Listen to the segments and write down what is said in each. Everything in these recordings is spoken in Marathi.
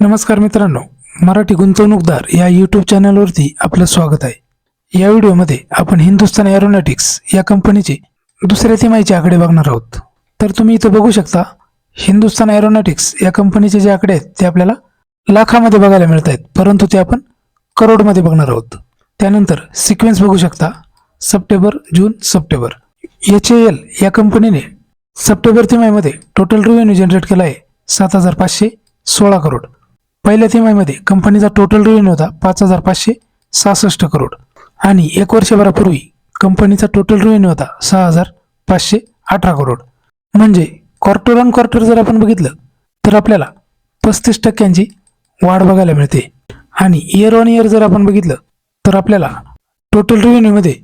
नमस्कार मित्रांनो मराठी गुंतवणूकदार या यूट्यूब चॅनलवरती आपलं स्वागत आहे. या व्हिडिओमध्ये आपण हिंदुस्तान एरोनॉटिक्स या कंपनीचे दुसऱ्या तिमाहीचे आकडे बघणार आहोत. तर तुम्ही इथं बघू शकता हिंदुस्तान एरोनॉटिक्स या कंपनीचे जे आकडे आहेत ते आपल्याला लाखामध्ये बघायला मिळत आहेत परंतु ते आपण करोडमध्ये बघणार आहोत. त्यानंतर सिक्वेन्स बघू शकता September June September. H L या कंपनीने सप्टेंबर तिमाहीमध्ये टोटल रेव्हेन्यू जनरेट केला आहे सात हजार पाचशे सोळा करोड. पहिल्या तिमाहीमध्ये कंपनीचा टोटल रेव्हेन्यू होता पाच हजार पाचशे सहासष्ट करोड आणि एक वर्षभरापूर्वी कंपनीचा टोटल रेव्हेन्यू होता सहा हजार पाचशे अठरा करोड म्हणजे क्वार्टर ऑन क्वार्टर जर आपण बघितलं तर आपल्याला पस्तीस टक्क्यांची वाढ बघायला मिळते. आणि इयर ऑन इयर जर आपण बघितलं तर आपल्याला टोटल रेव्हेन्यूमध्ये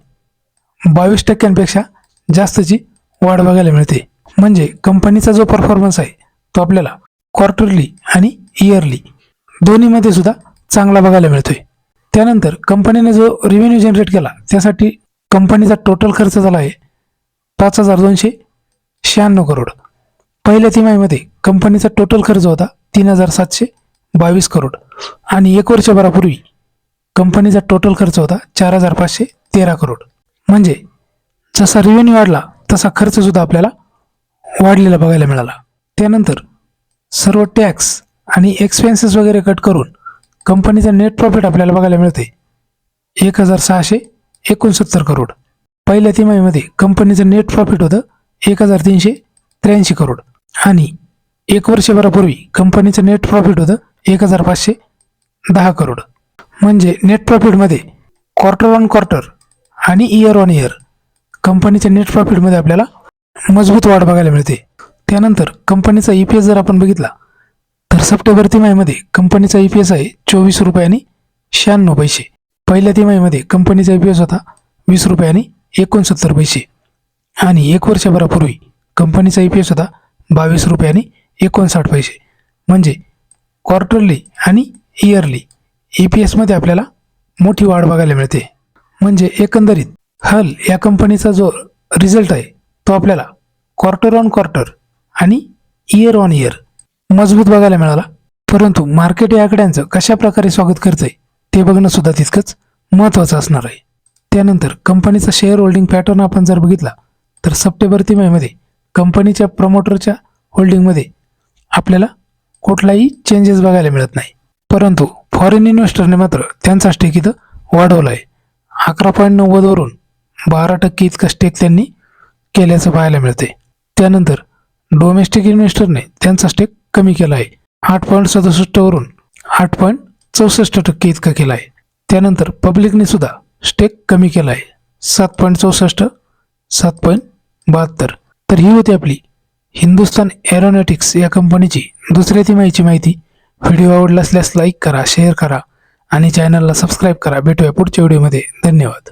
बावीस टक्क्यांपेक्षा जास्तची वाढ बघायला मिळते. म्हणजे कंपनीचा जो परफॉर्मन्स आहे तो आपल्याला क्वार्टरली आणि इयरली दोन्हीमध्ये सुद्धा चांगला बघायला मिळतोय. त्यानंतर कंपनीने जो रेव्हेन्यू जनरेट केला त्यासाठी कंपनीचा टोटल खर्च झाला आहे पाच हजार दोनशे शहाण्णव करोड. पहिल्या तिमाहीमध्ये कंपनीचा टोटल खर्च होता तीन हजार सातशे बावीस करोड. आणि एक वर्षभरापूर्वी कंपनीचा टोटल खर्च होता चार हजार पाचशे तेरा करोड. म्हणजे जसा रेव्हेन्यू वाढला तसा खर्चसुद्धा आपल्याला वाढलेला बघायला मिळाला. त्यानंतर सर्व टॅक्स आणि एक्सपेन्सेस वगैरे कट करून कंपनीचा नेट प्रॉफिट आपल्याला बघायला मिळते एक हजार सहाशे एकोणसत्तर करोड. पहिल्या तिमाहीमध्ये कंपनीचं नेट प्रॉफिट होतं एक हजार तीनशे त्र्याऐंशी करोड. आणि एक वर्षभरापूर्वी कंपनीचं नेट प्रॉफिट होतं एक हजार पाचशे दहा करोड. म्हणजे नेट प्रॉफिटमध्ये क्वार्टर ऑन क्वार्टर आणि इयर ऑन इयर कंपनीच्या नेट प्रॉफिटमध्ये आपल्याला मजबूत वाढ बघायला मिळते. त्यानंतर कंपनीचा ई पी एस जर आपण बघितला तर सप्टेंबर तिमाहीमध्ये कंपनीचा ई पी एस आहे चोवीस रुपये आणि शहाण्णव पैसे. पहिल्या तिमाहीमध्ये कंपनीचा ई पी एस होता वीस रुपये आणि एकोणसत्तर पैसे. आणि एक वर्षभरापूर्वी कंपनीचा ई पी एस होता बावीस रुपये आणि एकोणसाठ पैसे. म्हणजे क्वार्टरली आणि इयरली ई पी एसमध्ये आपल्याला मोठी वाढ बघायला मिळते. म्हणजे एकंदरीत हल या कंपनीचा जो रिझल्ट आहे तो आपल्याला क्वार्टर ऑन क्वार्टर आणि इयर ऑन इयर मजबूत बघायला मिळाला. परंतु मार्केट या आकड्यांचं कशा प्रकारे स्वागत करतंय ते बघणं सुद्धा तितकंच महत्त्वाचं असणार आहे. त्यानंतर कंपनीचा शेअर होल्डिंग पॅटर्न आपण जर बघितला तर सप्टेंबर मेमध्ये कंपनीच्या प्रमोटरच्या होल्डिंगमध्ये आपल्याला कुठलाही चेंजेस बघायला मिळत नाही. परंतु फॉरेन इन्व्हेस्टरने मात्र त्यांचा स्टेक इथं वाढवला आहे अकरा पॉईंट नव्वदवरून बारा टक्के इतका स्टेक त्यांनी केल्याचं पाहायला मिळते त्यानंतर डोमेस्टिक इन्व्हेस्टरने त्यांचा स्टेक कमी केला आहे आठ पॉईंट सदुसष्टवरून आठ पॉईंट चौसष्ट टक्के इतका केला आहे त्यानंतर पब्लिकने सुद्धा स्टेक कमी केला आहे सात पॉईंट चौसष्ट सात पॉईंट बहात्तर. तर ही होती आपली हिंदुस्तान एरोनॉटिक्स या कंपनीची दुसऱ्या तिमाहीची माहिती. व्हिडिओ आवडला असल्यास लाईक करा शेअर करा आणि चॅनलला सबस्क्राईब करा. भेटूया पुढच्या व्हिडिओमध्ये धन्यवाद.